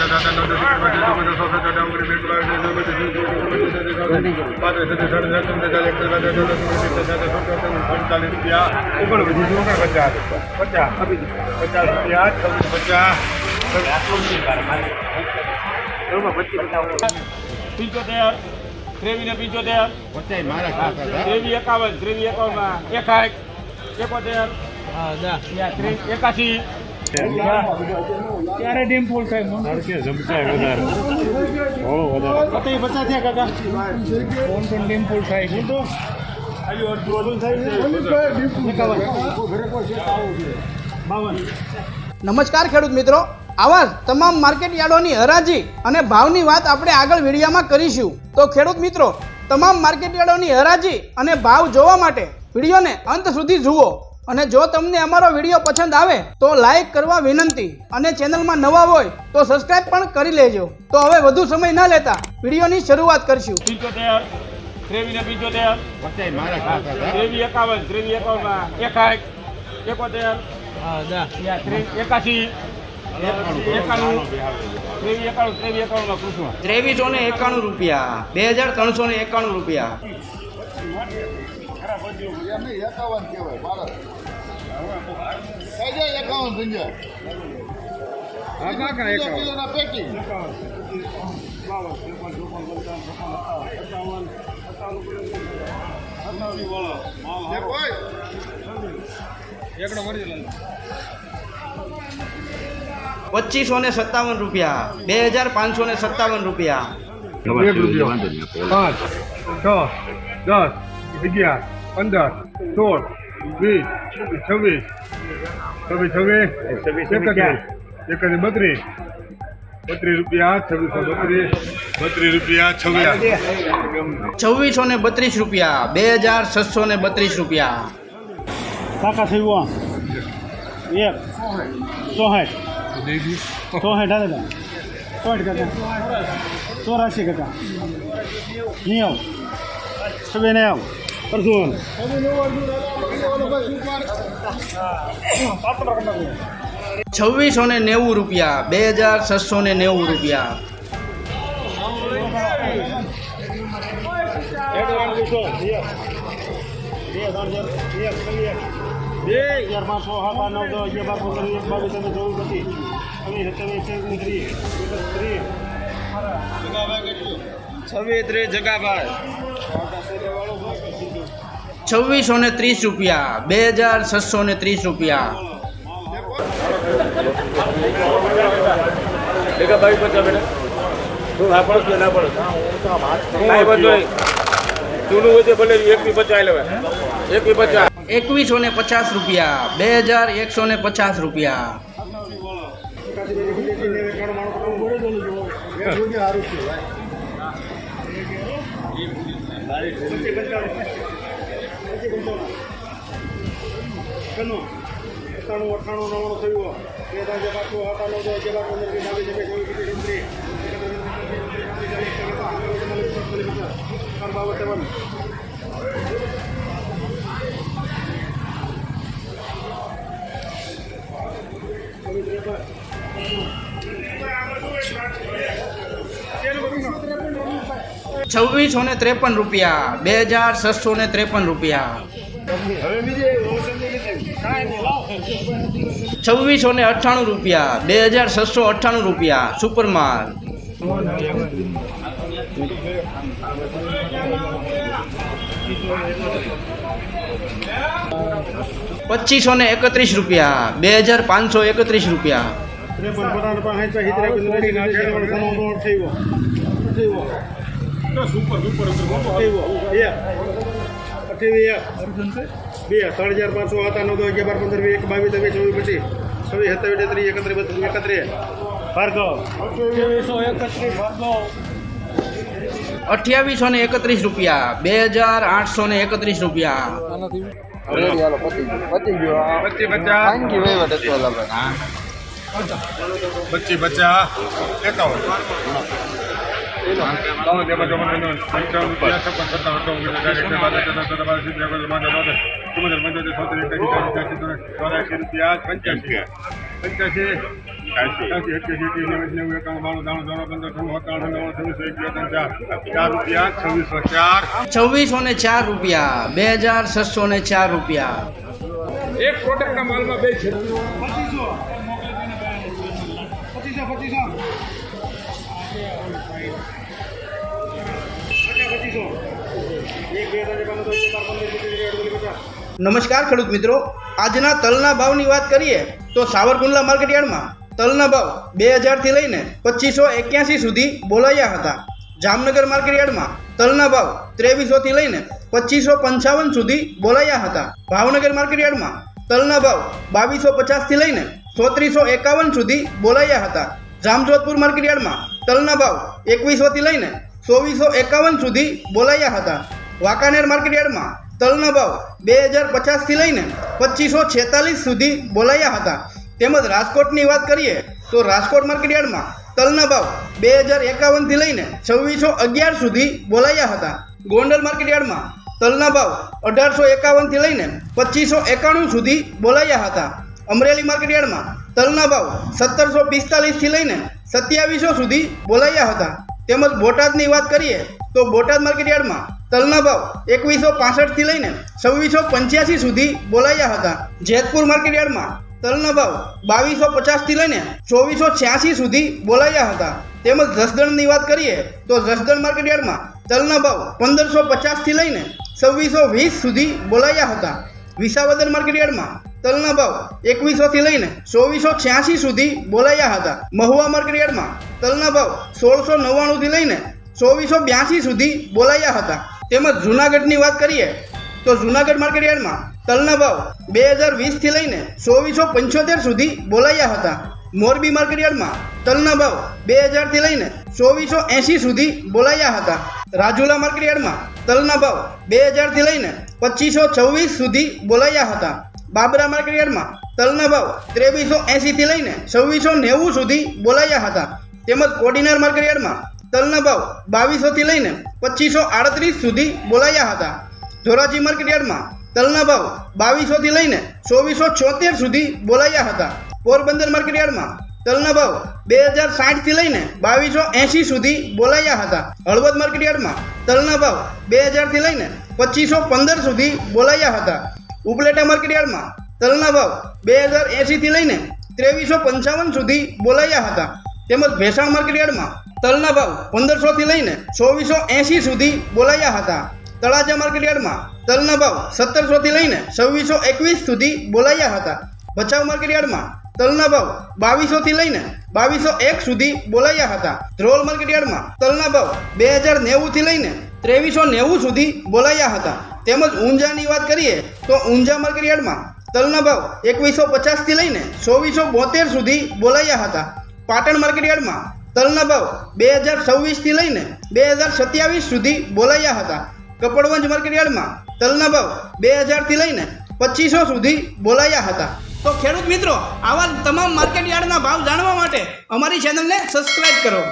પચાસ રૂપિયા ઓગણપચાસ ઓગણપચાસ પચાસ પચાસ રૂપિયા છવ્વીસ પચાસ પિંચોતેર ત્રેવી ને પિંચોતેર ત્રેવી એકાવન ત્રેવી એકાવન એકાએક એકોતેર એકાશી ક્યારે ડેમ ફૂલ થાય પતિ પચાસ થયા કાકા. ફોન પણ ડેમ ફૂલ થાય છે? તો બાવન. નમસ્કાર ખેડૂત મિત્રો. આવા તમામ માર્કેટ યાર્ડોની હરાજી અને ભાવની વાત આપણે આગળ વિડીયામાં કરીશું. તો ખેડૂત મિત્રો તમામ માર્કેટ યાર્ડોની હરાજી અને ભાવ જોવા માટે વિડીયોને અંત સુધી જુઓ. અને જો તમને અમારો વીડિયો પસંદ આવે તો લાઈક કરવા વિનંતી. અને ચેનલમાં નવા હોય તો સબસ્ક્રાઇબ પણ કરી લેજો. તો હવે વધુ સમય ન લેતા વિડીયોની શરૂઆત કરશું. પિંચોતેર ત્રેવીસ ને પિંચોતેર. એકાવન એકાવન એકોતેર. એકાણું ત્રેવીસો ને રૂપિયા. બે હજાર ત્રણસો ને એકાણું રૂપિયા. એકાવન કહેવાય ભારત કઈ એકાવન સંજય કિલોના પેકિંગ પચીસો ને સત્તાવન રૂપિયા. બે હજાર પાંચસો ને સત્તાવન રૂપિયા. પાંચ છ દસ અગિયાર પંદર સોળ વીસ છવ્વીસ છવ્વીસ છવ્વીસ. એકત્રીસ એકત્રીસ બત્રીસ. બત્રીસ રૂપિયા છવ્વીસો બત્રીસ. બત્રીસ રૂપિયા છવ્વીસ. છવ્વીસો ને બત્રીસ રૂપિયા બે હજાર છસો ને બત્રીસ રૂપિયા. કાકા થયું એક ચોસઠ. ચોસઠ હાલે ચોસઠ કાકા. ચોરાશી કાકા. નેવ. છવ્વીસ નેવ. અર્જુન છવ્વીસો ને નેવું રૂપિયા બે હજાર છસો ને નેવું રૂપિયા બે હજાર પાંચસો સાત આઠ નવ દસ અગિયાર બાર પંદર વીસ બાવીસ ત્રેવીસ ચોવીસ પચીસ છવ્વીસ સત્યાવીસ ત્રીસ ત્રીસ છવ્વીસ જગાભાઈ છવ્વીસો ને ત્રીસ રૂપિયા. બે હજાર છસો ને ત્રીસ રૂપિયા. એકવીસો ને પચાસ રૂપિયા. બે હજાર એકસો ને પચાસ રૂપિયા. સત્તાણું અઠ્ઠાણું નવ્વાણું થયું બે હજાર પાંચસો સાત નવ દસ અગિયાર બાર પંદર વીસ બાવીસ ત્રેવીસ ચોવીસ પચીસ બાવન ત્રેપન છવ્વીસો ને ત્રેપન રૂપિયા બે હજાર છસો ને ત્રેપન રૂપિયા છવ્વીસો ને અઠ્ઠાણું રૂપિયા બે હજાર છસો અઠ્ઠાણું રૂપિયા. સુપરમાલ પચીસો ને એકત્રીસ રૂપિયા બે હજાર પાંચસો એકત્રીસ રૂપિયા સુપર સુપર અઠ્યાવીસ બે ત્રણ હજાર પાંચસો હતા નવ દસ અગિયાર પંદર વીસ એક બાવીસ ત્રેવીસ ચોવીસ પછી છવ્વીસ સત્તાવીસ ત્રીસ એકત્રીસ બત્રીસ એકત્રીસ. ભાર્ગવ. અઠ્યાવીસો એકત્રીસ ભાર્ગવ. અઠ્યાવીસો ને એકત્રીસ રૂપિયા. બે હજાર આઠસો ને એકત્રીસ રૂપિયા. પચીસ. પચાસ. એકાવન. પંચ્યાસી એક્યાસી એક્યાસી નેવું નેવું એકાણું બાણું ત્રાણું ચોરાણું પંદર છન્નું સત્તાણું નવ્વાણું છવ્વીસો એક બે ત્રણ ચાર ચાર રૂપિયા છવ્વીસો ચાર છવ્વીસો ને ચાર રૂપિયા બે હજાર છસો ને ચાર રૂપિયા એક પ્રોડક્ટના માલમાં બે છે નમસ્કાર ખેડૂત મિત્રો. આજના તલના ભાવની વાત કરીએ તો સાવરકુંડલા માર્કેટયાર્ડમાં તલના ભાવ બે હજારથી લઈને પચીસો એક્યાસી સુધી બોલાયા હતા. જામનગર માર્કેટ યાર્ડમાં તલના ભાવ ત્રેવીસોથી લઈને પચીસો પંચાવન સુધી બોલાયા હતા. ભાવનગર માર્કેટયાર્ડમાં તલના ભાવ બાવીસો પચાસથી લઈને ચોત્રીસો એકાવન સુધી બોલાયા હતા. જામજોધપુર માર્કેટયાર્ડમાં તલના ભાવ એકવીસોથી લઈને ચોવીસો એકાવન સુધી બોલાયા હતા. વાંકાનેર માર્કેટ યાર્ડમાં તલના ભાવ બે હજાર પચાસથી લઈને પચીસો છેતાલીસ સુધી બોલાયા હતા. તેમજ રાજકોટની વાત કરીએ તો રાજકોટ માર્કેટ યાર્ડમાં તલના ભાવ બે હજાર એકાવનથી લઈને છવ્વીસો અગિયાર સુધી બોલાયા હતા. ગોંડલ માર્કેટ યાર્ડમાં તલના ભાવ અઢારસો એકાવનથી લઈને પચીસો એકાણું સુધી બોલાયા હતા. અમરેલી માર્કેટ યાર્ડમાં તલના ભાવ સત્તરસો પિસ્તાલીસથી લઈને સત્યાવીસો સુધી બોલાયા હતા. તેમજ બોટાદની વાત કરીએ તો બોટાદ માર્કેટ યાર્ડમાં તલના ભાવ એકવીસો પાસઠથી લઈને છવ્વીસો પંચ્યાસી સુધી બોલાયા હતા. જેતપુર માર્કેટ યાર્ડમાં તલના ભાવ બાવીસો પચાસથી લઈને ચોવીસો છ્યાસી સુધી બોલાયા હતા. તેમજ જસદણની વાત કરીએ તો જસદણ માર્કેટ યાર્ડમાં તલના ભાવ પંદરસો પચાસથી લઈને છવ્વીસો વીસ સુધી બોલાયા હતા. વિસાવદર માર્કેટ યાર્ડમાં તલના ભાવ એકવીસોથી લઈને ચોવીસો છ્યાસી સુધી બોલાયા હતા. મહુવા માર્કેટ યાર્ડમાં તલના ભાવ સોળસો નવ્વાણુંથી લઈને ચોવીસો બ્યાસી સુધી બોલાયા હતા. તેમજ જૂનાગઢની વાત કરીએ, તો જૂનાગઢ માર્કેટ યાર્ડમાં તલના ભાવ બે હજાર વીસથી લઈને ચોવીસો પંચોતેર સુધી બોલાયા હતા. મોરબી માર્કેટ યાર્ડમાં તલના ભાવ બે હજારથી લઈને ચોવીસો એંશી સુધી બોલાયા હતા. રાજુલા માર્કેટ યાર્ડમાં તલના ભાવ બે હજારથી લઈને પચીસો છવ્વીસ સુધી બોલાયા હતા. બાબરા માર્કેટ યાર્ડમાં તલના ભાવ ત્રેવીસો એંશીથી લઈને છવ્વીસો નેવું સુધી બોલાયા હતા. તેમજ કોડીનાર માર્કેટ યાર્ડમાં તલના ભાવ બાવીસોથી લઈને પચીસો આડત્રીસ સુધી બોલાયા હતા. ધોરાજી માર્કેટયાર્ડમાં તલના ભાવ બાવીસોથી લઈને ચોવીસો છોતેર સુધી બોલાયા હતા. પોરબંદર માર્કેટયાર્ડમાં તલના ભાવ બે હજાર સાઠથી લઈને બાવીસો એંશી સુધી બોલાયા હતા. હળવદ માર્કેટ યાર્ડમાં તલના ભાવ બે હજારથી લઈને પચીસો પંદર સુધી બોલાયા હતા. ઉપલેટા માર્કેટયાર્ડમાં તલના ભાવ બે હજાર એંશીથી લઈને ત્રેવીસો પંચાવન સુધી બોલાયા હતા. તેમજ ભેસાણ માર્કેટ યાર્ડમાં તલના ભાવ પંદરસોથી લઈને ચોવીસો એંશી સુધી બોલાયા હતા. તળાજા માર્કેટ યાર્ડમાં તલના ભાવ સત્તરસોથી લઈને છવ્વીસો એકવીસ સુધી બોલાયા હતા. ભચાઉ માર્કેટ યાર્ડમાં તલના ભાવ બાવીસોથી લઈને બાવીસો એક સુધી બોલાયા હતા. ધ્રોલ માર્કેટ યાર્ડમાં તલના ભાવ બે હજાર નેવુંથી લઈને ત્રેવીસો નેવું સુધી બોલાયા હતા. તેમજ ઊંઝાની વાત કરીએ તો ઊંઝા માર્કેટ યાર્ડમાં તલના ભાવ એકવીસો પચાસથી લઈને ચોવીસો બોતેર સુધી બોલાયા હતા. પાટણ માર્કેટ યાર્ડમાં તલના ભાવ બે હજાર છવ્વીસથી લઈને બે હજાર સત્યાવીસ સુધી બોલાયા હતા. કપડવંજ માર્કેટ યાર્ડમાં તલના ભાવ બે હજારથી લઈને પચીસો સુધી બોલાયા હતા. તો ખેડૂત મિત્રો, આવા તમામ માર્કેટ યાર્ડના ભાવ જાણવા માટે અમારી ચેનલને સબસ્ક્રાઇબ કરો.